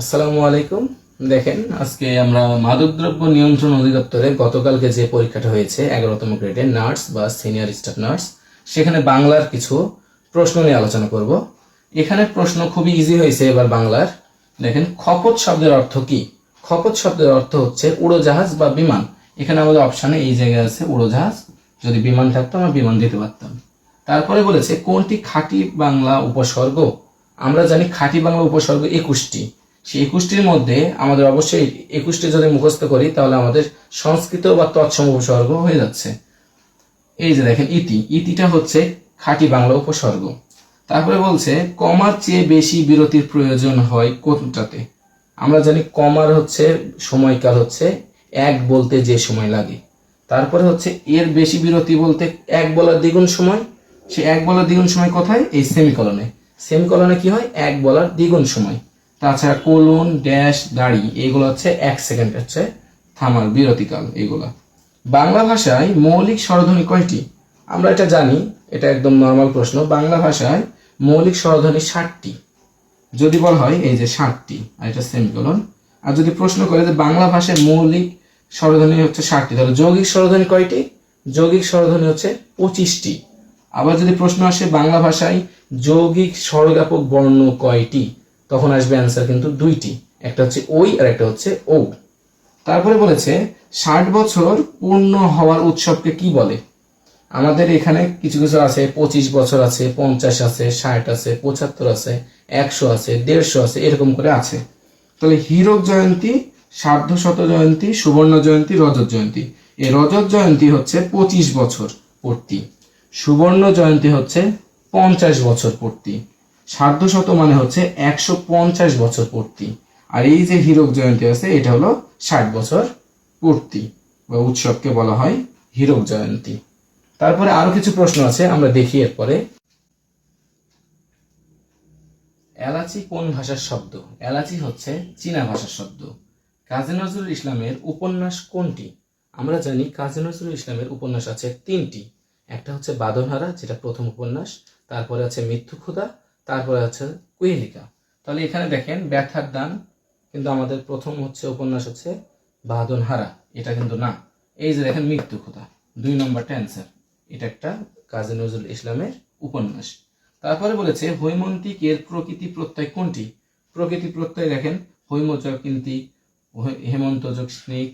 আসসালামু আলাইকুম। দেখেন, আজকে আমরা মাদকদ্রব্য নিয়ন্ত্রণ অধিদপ্তরে গতকালকে যে পরীক্ষাটা হয়েছে, এগারোতম গ্রেডে নার্স বা সিনিয়র স্টাফ নার্স সেখানে বাংলার কিছু প্রশ্ন নিয়ে আলোচনা করব। এখানে প্রশ্ন খুবই ইজি হয়েছে এবার বাংলার। দেখেন, খপত শব্দের অর্থ কি? খপত শব্দের অর্থ হচ্ছে উড়োজাহাজ বা বিমান। এখানে আমাদের অপশানে এই জায়গায় আছে উড়োজাহাজ। যদি বিমান থাকতো, আমরা বিমান দিতে পারতাম। তারপরে বলেছে, কোনটি খাঁটি বাংলা উপসর্গ? আমরা জানি খাঁটি বাংলা উপসর্গ একুশটি। সেই একুশটির মধ্যে আমাদের অবশ্যই একুশটি যদি মুখস্থ করি, তাহলে আমাদের সংস্কৃত বা তৎসম উপসর্গ হয়ে যাচ্ছে। এই যে দেখেন ইতি, ইতিটা হচ্ছে খাঁটি বাংলা উপসর্গ। তারপরে বলছে, কমার চেয়ে বেশি বিরতির প্রয়োজন হয় কোনটাতে? আমরা জানি কমার হচ্ছে সময়কাল হচ্ছে এক বলতে যে সময় লাগে। তারপরে হচ্ছে এর বেশি বিরতি বলতে এক বলার দ্বিগুণ সময়। সে এক বলার দ্বিগুণ সময় কোথায়? এই সেমিকলনে। সেমিকলনে কি হয়? এক বলার দ্বিগুণ সময়। তাছাড়া কোলন, ড্যাশ, দাড়ি, এগুলো হচ্ছে এক সেকেন্ড, হচ্ছে থামার বিরতিকাল এগুলো। বাংলা ভাষায় মৌলিক স্বরধ্বনি কয়টি? আমরা এটা জানি, এটা একদম নর্মাল প্রশ্ন। বাংলা ভাষায় মৌলিক স্বরধ্বনি ষাটটি। যদি বলা হয় এই যে ষাটটি, আর এটা সেমিকলন। আর যদি প্রশ্ন করে যে বাংলা ভাষায় মৌলিক স্বরধ্বনি হচ্ছে ষাটটি, তাহলে যৌগিক স্বরধ্বনি কয়টি? যৌগিক স্বরধ্বনি হচ্ছে পঁচিশটি। আবার যদি প্রশ্ন আসে বাংলা ভাষায় যৌগিক স্বরজ্ঞাপক বর্ণ কয়টি? তখন আসবে অ্যান্সার কিন্তু দুইটি। একটা হচ্ছে ওই আর একটা হচ্ছে ও। তারপরে বলেছে, ষাট বছর পূর্ণ হওয়ার উৎসবকে কি বলে? আমাদের এখানে কিছু কিছু আছে, পঁচিশ বছর আছে, পঞ্চাশ আছে, ষাট আছে, পঁচাত্তর আছে, একশো আছে, দেড়শো আছে, এরকম করে আছে। তাহলে হীরক জয়ন্তী, সার্ধ শত জয়ন্তী, সুবর্ণ জয়ন্তী, রজত জয়ন্তী। এই রজত জয়ন্তী হচ্ছে পঁচিশ বছর পূর্তি। সুবর্ণ জয়ন্তী হচ্ছে পঞ্চাশ বছর পূর্তি। সার্ধ শত মানে হচ্ছে একশো পঞ্চাশ বছর পূর্তি। আর এই যে হীরক জয়ন্তী আছে, এটা হলো ষাট বছর পূর্তি, বা উৎসবকে বলা হয় হীরক জয়ন্তী। তারপরে আরও কিছু প্রশ্ন আছে, আমরা দেখি এরপরে। এলাচি কোন ভাষার শব্দ? এলাচি হচ্ছে চীনা ভাষার শব্দ। কাজী নজরুল ইসলামের উপন্যাস কোনটি? আমরা জানি কাজী নজরুল ইসলামের উপন্যাস আছে তিনটি। একটা হচ্ছে বাদনহারা, যেটা প্রথম উপন্যাস। তারপরে আছে মৃত্যু ক্ষুধা তারপরে হচ্ছে কুহেলিকা তাহলে এখানে দেখেন ব্যথার দান কিন্তু আমাদের প্রথম হচ্ছে উপন্যাস হচ্ছে বাদনহারা এটা কিন্তু না। এই যে দেখেন মৃত্যু ক্ষুধা দুই নম্বরটা অ্যান্সার। এটা একটা কাজী নজরুল ইসলামের উপন্যাস। তারপরে বলেছে, হৈমন্তিক এর প্রকৃতি প্রত্যয় কোনটি? প্রকৃতি প্রত্যয় দেখেন হৈমযোগ কিন্তি হেমন্তযোগ স্নিক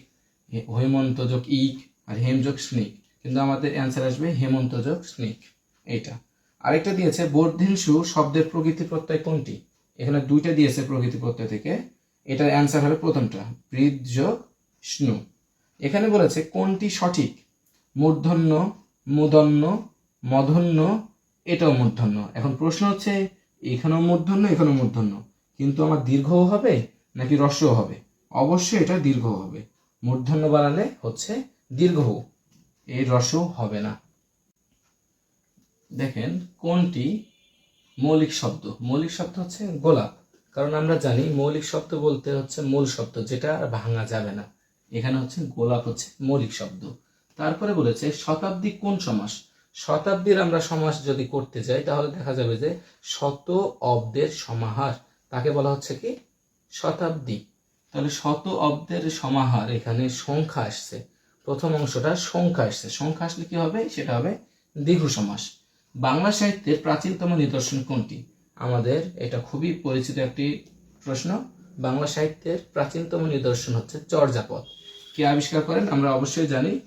হৈমন্তযোগ ইক আর হেমযোগ স্নিক। কিন্তু আমাদের অ্যান্সার আসবে হেমন্তযোগ স্নিক। এইটা। আরেকটা দিয়েছে বর্ধিনসু শব্দের প্রকৃতি প্রত্যয় কোনটি? এখানে দুইটা দিয়েছে প্রকৃতি প্রত্যয় থেকে। এটার অ্যান্সার হবে প্রথমটা বৃদ্ধ স্নু এখানে বলেছে, কোনটি সঠিক? মূর্ধন্য মুদন্য মধন্য এটাও মূর্ধন্য। এখন প্রশ্ন হচ্ছে, এখানেও মূর্ধন্য এখানেও মূর্ধন্য। কিন্তু আমার দীর্ঘও হবে নাকি রস্যও হবে? অবশ্যই এটা দীর্ঘ হবে। মূর্ধন্য বানালে হচ্ছে দীর্ঘ এই রসও হবে না। দেখেন, কোনটি? মৌলিক শব্দ। মৌলিক শব্দ হচ্ছে গোলাপ। কারণ আমরা জানি মৌলিক শব্দ বলতে হচ্ছে মূল শব্দ, যেটা আর ভাঙা যাবে না। এখানে হচ্ছে গোলাপ হচ্ছে মৌলিক শব্দ। তারপরে বলেছে, শতাব্দী কোন সমাস? শতাব্দীর আমরা সমাস যদি করতে যাই, তাহলে দেখা যাবে যে শত অব্দের সমাহার। তাকে বলা হচ্ছে কি? শতাব্দী। তাহলে শত অব্দের সমাহার, এখানে সংখ্যা আসছে। প্রথম অংশটা সংখ্যা আসছে। সংখ্যা আসলে কি হবে? সেটা হবে দীর্ঘ সমাস। বাংলা সাহিত্যের প্রাচীনতম নিদর্শন কোনটি? আমাদের এটা খুবই পরিচিত একটি প্রশ্ন। বাংলা সাহিত্যের প্রাচীনতম নিদর্শন হচ্ছে চর্যাপদ। কে আবিষ্কার করেন? আমরা অবশ্যই জানি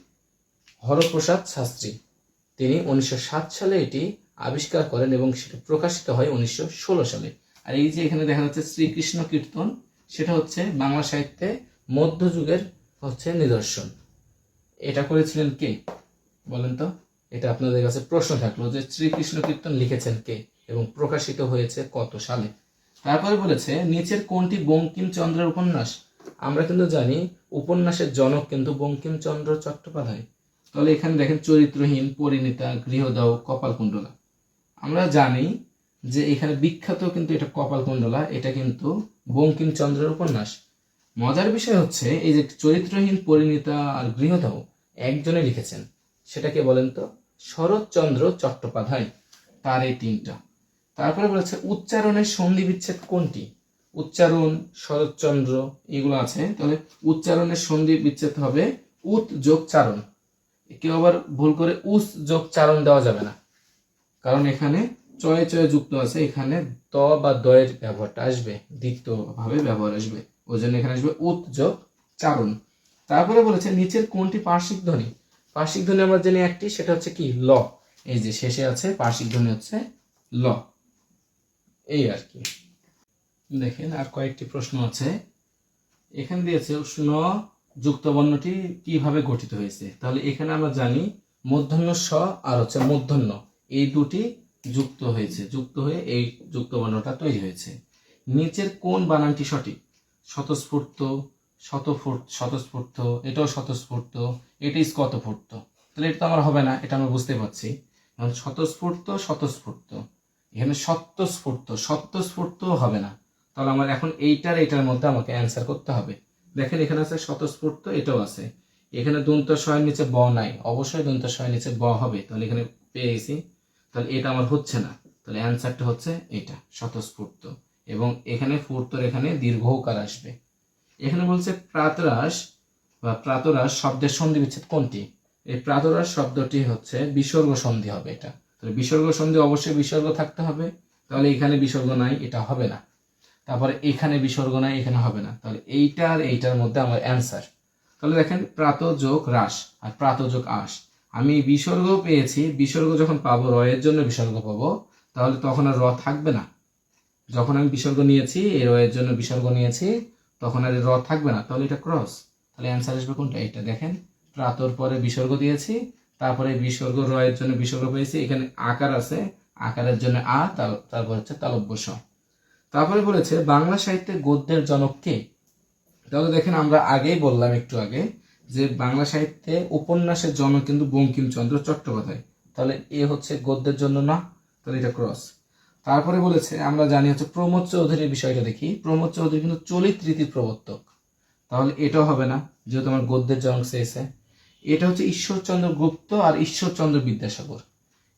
হরপ্রসাদ শাস্ত্রী। তিনি উনিশশো সাত সালে এটি আবিষ্কার করেন এবং সেটা প্রকাশিত হয় উনিশশো ষোলো সালে। আর এই যে এখানে দেখা যাচ্ছে শ্রীকৃষ্ণ কীর্তন, সেটা হচ্ছে বাংলা সাহিত্যে মধ্যযুগের হচ্ছে নিদর্শন। এটা করেছিলেন কে? বলেন তো। এটা আপনাদের কাছে প্রশ্ন থাকল যে শ্রীকৃষ্ণ কীর্তন লিখেছেন কে এবং প্রকাশিত হয়েছে কত সালে? তারপরে বলেছে, নিচের কোনটি বঙ্কিমচন্দ্রের উপন্যাস? আমরা কিন্তু জানি উপন্যাসের জনক কিন্তু বঙ্কিমচন্দ্র চট্টোপাধ্যায়। তাহলে এখানে দেখেন চরিত্রহীন, পরিণীতা, গৃহদাও, কপালকুণ্ডলা। আমরা জানি যে এখানে বিখ্যাত কিন্তু এটা কপালকুণ্ডলা, এটা কিন্তু বঙ্কিমচন্দ্রের উপন্যাস। মজার বিষয় হচ্ছে এই যে চরিত্রহীন, পরিণীতা আর গৃহদাও একজনে লিখেছেন। সেটাকে বলেন তো? শরৎচন্দ্র চট্টোপাধ্যায়, তার এই তিনটা। তারপরে বলেছে, উচ্চারণের সন্ধি বিচ্ছেদ কোনটি? উচ্চারণ, শরৎচন্দ্র, এগুলো আছে। তাহলে উচ্চারণের সন্ধি বিচ্ছেদ হবে উত যোগ চারণ কেউ আবার ভুল করে উস যোগ চারণ দেওয়া যাবে না। কারণ এখানে চয়ে চয়ে যুক্ত আছে, এখানে ত বা দয়ের ব্যবহারটা আসবে দ্বিতীয় ভাবে ব্যবহার আসবে। ওই জন্য এখানে আসবে উত যোগ চারণ তারপরে বলেছে, নিচের কোনটি পার্শ্বিক ধ্বনি? পার্শ্বিক ধ্বনি আমরা জানি একটি, সেটা হচ্ছে কি? ল। এই যে শেষে আছে, পার্শ্বিক ধ্বনি হচ্ছে ল। এই আর কি। দেখেন, আর কয়েকটি প্রশ্ন আছে। এখানে দিয়েছে উষ্ণ যুক্ত বর্ণটি কীভাবে গঠিত হয়েছে? তাহলে এখানে আমরা জানি মূর্ধন্য স আর হচ্ছে মূর্ধন্য এই দুটি যুক্ত হয়েছে, যুক্ত হয়ে এই যুক্ত বর্ণটা তৈরি হয়েছে। নিচের কোন বানানটি সঠিক? স্বতঃস্ফূর্ত শতফুট, স্বতঃস্ফূর্ত, এটাও স্বতঃস্ফূর্ত, এটা স্কতফূর্ত তাহলে এটা তো আমার হবে না, এটা আমরা বুঝতে পারছি। এখন স্বতঃস্ফূর্ত স্বতঃস্ফূর্ত। এখানে সত্যস্ফূর্ত সত্যস্ফূর্ত হবে না। তাহলে আমার এখন এইটার এইটার মধ্যে আমাকে অ্যান্সার করতে হবে। দেখেন এখানে আছে স্বতঃস্ফূর্ত, এটাও আছে। এখানে দন্ত শয়ের নিচে ব নাই। অবশ্যই দন্ত শয়ের নিচে ব হবে। তাহলে এখানে পেয়ে গেছি। তাহলে এটা আমার হচ্ছে না। তাহলে অ্যান্সারটা হচ্ছে এটা, স্বতঃস্ফূর্ত। এবং এখানে ফুর্তর এখানে দীর্ঘকার আসবে। এখানে বলছে প্রাতরাস বা প্রাতরাস শব্দের সন্ধি বিচ্ছেদ কোনটি? এই প্রাতরাস শব্দটি হচ্ছে বিসর্গ সন্ধি হবে এটা। তাহলে বিসর্গ সন্ধি অবশ্যই বিসর্গ থাকতে হবে। তাহলে এখানে বিসর্গ নাই, এটা হবে না। তারপরে এখানে বিসর্গ নাই, এখানে হবে না। তাহলে এইটা আর এইটার মধ্যে আমার অ্যান্সার। তাহলে দেখেন প্রাত যোগ হ্রাস আর প্রাত যোগ আস আমি বিসর্গ পেয়েছি, বিসর্গ যখন পাবো, রয়ের জন্য বিসর্গ পাবো, তাহলে তখন আর র থাকবে না। যখন আমি বিসর্গ নিয়েছি, এই রয়ের জন্য বিসর্গ নিয়েছি তখন আর র থাকবে না। তাহলে এটা ক্রস তাহলে অ্যান্সার আসবে কোনটা? এটা দেখেন। প্রাতর পরে বিসর্গ দিয়েছি, তারপরে বিসর্গ রয়ের জন্য বিসর্গ পেয়েছি। এখানে আকার আছে, আকারের জন্য আ, তার- তারপর হচ্ছে তালব্য স তারপরে বলেছে, বাংলা সাহিত্যে গদ্যের জনক কে? তাহলে দেখেন আমরা আগেই বললাম একটু আগে যে বাংলা সাহিত্যে উপন্যাসের জনক কিন্তু বঙ্কিমচন্দ্র চট্টোপাধ্যায়। তাহলে এ হচ্ছে গদ্যের জন্য না? তাহলে এটা ক্রস তারপরে বলেছে, আমরা জানি হচ্ছে প্রমোদ চৌধুরীর বিষয়টা দেখি। প্রমোদ চৌধুরী কিন্তু চলিত রীতির প্রবর্তক। তাহলে এটাও হবে না, যেহেতু আমার গদ্যের জনক চেয়েছে এটা হচ্ছে ঈশ্বরচন্দ্র গুপ্ত আর ঈশ্বরচন্দ্র বিদ্যাসাগর।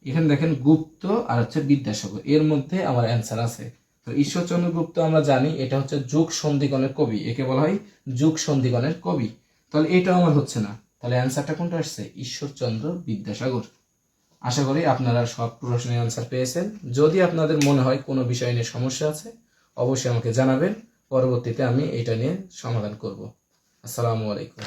এখানে দেখেন গুপ্ত আর হচ্ছে বিদ্যাসাগর। এর মধ্যে আমার অ্যান্সার আছে। তো ঈশ্বরচন্দ্র গুপ্ত আমরা জানি, এটা হচ্ছে যুগ সন্ধিগণের কবি। একে বলা হয় যুগ সন্ধিগণের কবি। তাহলে এটাও আমার হচ্ছে না। তাহলে অ্যান্সারটা কোনটা আসছে? ঈশ্বরচন্দ্র বিদ্যাসাগর। আশা করি আপনারা সব প্রশ্নের আনসার পেয়েছেন। যদি আপনাদের মনে হয় কোনো বিষয় নিয়ে সমস্যা আছে, অবশ্যই আমাকে জানাবেন। পরবর্তীতে আমি এটা নিয়ে সমাধান করব। আসসালামু আলাইকুম।